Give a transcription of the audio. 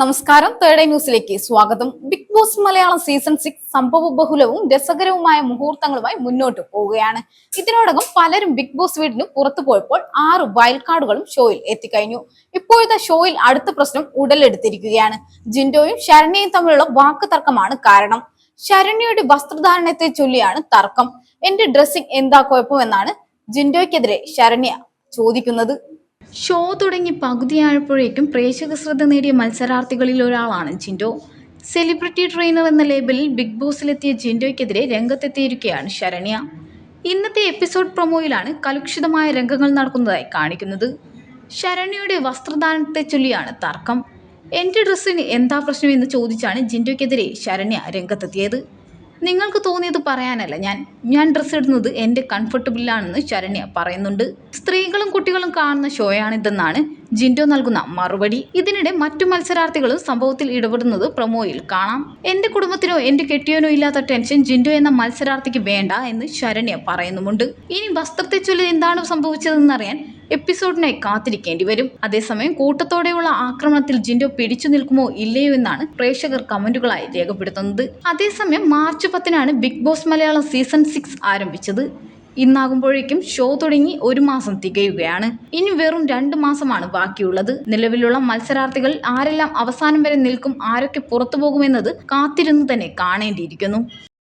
നമസ്കാരം. തേർഡ് ന്യൂസിലേക്ക് സ്വാഗതം. Bigg Boss Malayalam season six സംഭവ ബഹുലവും രസകരവുമായ മുഹൂർത്തങ്ങളുമായി മുന്നോട്ട് പോവുകയാണ്. ഇതിനോടകം പലരും ബിഗ് ബോസ് വീടിന് പുറത്തു പോയപ്പോൾ ആറ് വൈൽഡ് കാർഡുകളും ഷോയിൽ എത്തിക്കഴിഞ്ഞു. ഇപ്പോഴത്തെ ഷോയിൽ അടുത്ത പ്രശ്നം ഉടലെടുത്തിരിക്കുകയാണ്. ജിൻഡോയും ശരണ്യയും തമ്മിലുള്ള വാക്ക് തർക്കമാണ് കാരണം. ശരണ്യയുടെ വസ്ത്രധാരണത്തെ ചൊല്ലിയാണ് തർക്കം. എന്റെ ഡ്രസ്സിംഗ് എന്താ കുഴപ്പമെന്നാണ് ജിൻഡോയ്ക്കെതിരെ ശരണ്യ ചോദിക്കുന്നത്. ഷോ തുടങ്ങി പകുതിയായപ്പോഴേക്കും പ്രേക്ഷക ശ്രദ്ധ നേടിയ മത്സരാർത്ഥികളിൽ ഒരാളാണ് ജിൻഡോ. സെലിബ്രിറ്റി ട്രെയിനർ എന്ന ലേബലിൽ ബിഗ് ബോസിലെത്തിയ ജിൻഡോയ്ക്കെതിരെ രംഗത്തെത്തിയിരിക്കുകയാണ് ശരണ്യ. ഇന്നത്തെ എപ്പിസോഡ് പ്രൊമോയിലാണ് കലുഷിതമായ രംഗങ്ങൾ നടക്കുന്നതായി കാണിക്കുന്നത്. ശരണ്യയുടെ വസ്ത്രദാനത്തെ ചൊല്ലിയാണ് തർക്കം. എന്റെ ഡ്രസ്സിന് എന്താ പ്രശ്നം? എന്ന് ചോദിച്ചാണ് ജിൻഡോയ്ക്കെതിരെ ശരണ്യ രംഗത്തെത്തിയത്. നിങ്ങൾക്ക് തോന്നിയത് പറയാനല്ല. ഞാൻ ഞാൻ ഡ്രസ്സ് ഇടുന്നത് എന്റെ കംഫർട്ടബിളാണെന്ന് ശരണ്യ പറയുന്നുണ്ട്. സ്ത്രീകളും കുട്ടികളും കാണുന്ന ഷോയാണിതെന്നാണ് ജിൻഡോ നൽകുന്ന മറുപടി. ഇതിനിടെ മറ്റു മത്സരാർത്ഥികളും സംഭവത്തിൽ ഇടപെടുന്നത് പ്രൊമോയിൽ കാണാം. എന്റെ കുടുംബത്തിനോ എന്റെ കെട്ടിയോനോ ഇല്ലാത്ത ടെൻഷൻ ജിൻഡോ എന്ന മത്സരാർത്ഥിക്ക് വേണ്ട എന്ന് ശരണ്യ പറയുന്നുമുണ്ട്. ഇനി വസ്ത്രത്തെ ചൊല്ലി എന്താണ് സംഭവിച്ചതെന്നറിയാൻ എപ്പിസോഡിനായി കാത്തിരിക്കേണ്ടി വരും. അതേസമയം കൂട്ടത്തോടെയുള്ള ആക്രമണത്തിൽ ജിൻഡോ പിടിച്ചു നിൽക്കുമോ ഇല്ലയോ എന്നാണ് പ്രേക്ഷകർ കമന്റുകളായി രേഖപ്പെടുത്തുന്നത്. അതേസമയം മാർച്ച് പത്തിനാണ് Bigg Boss Malayalam season six ആരംഭിച്ചത്. ഇന്നാകുമ്പോഴേക്കും ഷോ തുടങ്ങി ഒരു മാസം തികയുകയാണ്. ഇനി വെറും രണ്ട് മാസമാണ് ബാക്കിയുള്ളത്. നിലവിലുള്ള മത്സരാർത്ഥികൾ ആരെല്ലാം അവസാനം വരെ നിൽക്കും ആരൊക്കെ പുറത്തു പോകുമെന്നത് കാത്തിരുന്ന് തന്നെ കാണേണ്ടിയിരിക്കുന്നു.